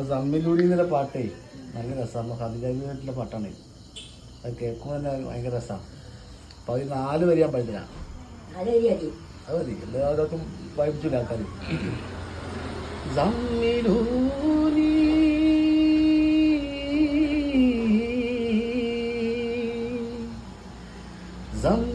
അപ്പൊ സമ്മിലൂടി എന്നുള്ള പാട്ടേ നല്ല രസമാണ് ഹതിജാബിന്റെ പാട്ടാണ്. അത് കേൾക്കുമ്പോൾ തന്നെ ഭയങ്കര രസമാണ് അപ്പൊ അത് നാല് വരിയാൻ പഠിച്ചില്ല അത് മതി. എല്ലാവർക്കും വായിപ്പിച്ചില്ല ആൾക്കാർ സമ്മിലൂരി സമ്മിലൂനി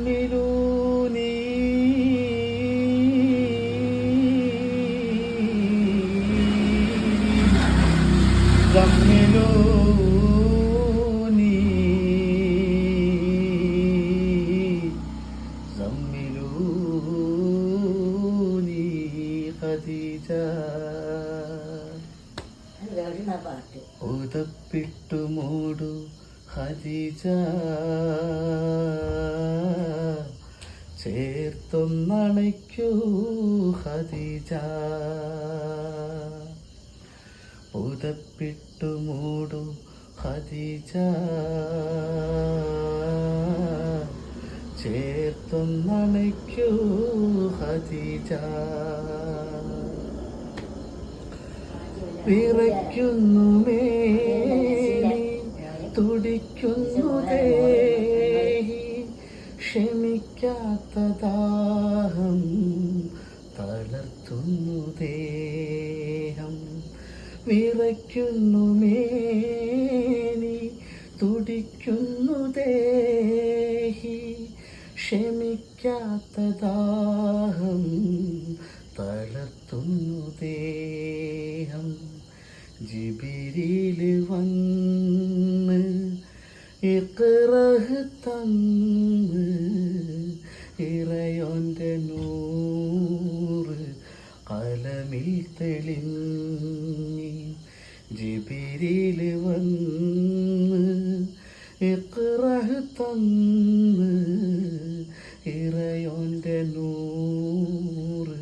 ശ്രീജ ഉതപ്പിട്ടു മൂടു ഹരിജ ചേർത്തൊന്നണയ്ക്കൂ ഹരിജ ഉതപ്പിട്ടു മൂടു ഹരിജ ചേർത്തൊന്നണയ്ക്കൂ ഹരിജ വിറയ്ക്കുന്നു മേനി തുടിക്കുന്നു ദേഹി. ക്ഷമിക്കാത്ത ദാഹം തളർത്തുന്നു ദേഹം. വിറയ്ക്കുന്നു മേനി തുടിക്കുന്നു ദേഹി. ക്ഷമിക്കാത്ത ദാഹം തളർത്തുന്നു ദേഹം. ജിബിരിയിൽ വന്ന് ഇക്കറഹ് തന്ന് ഇറയോന്റെ നൂറ് കലമിൽ തെളിഞ്ഞി ജിബിരിയിൽ വന്ന് ഇക്കറഹ് തന്ന് ഇറയോന്റെ നൂറ്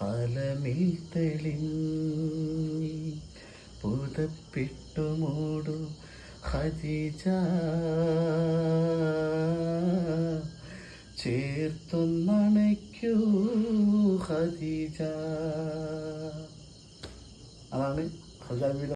കലമിൽ തെളിഞ്ഞി പുതപ്പിട്ടു മൂടു ഖദീജ ചേർത്തൊന്നണയ്ക്കൂ ഹജിജ. അതാണ് ഖദീജ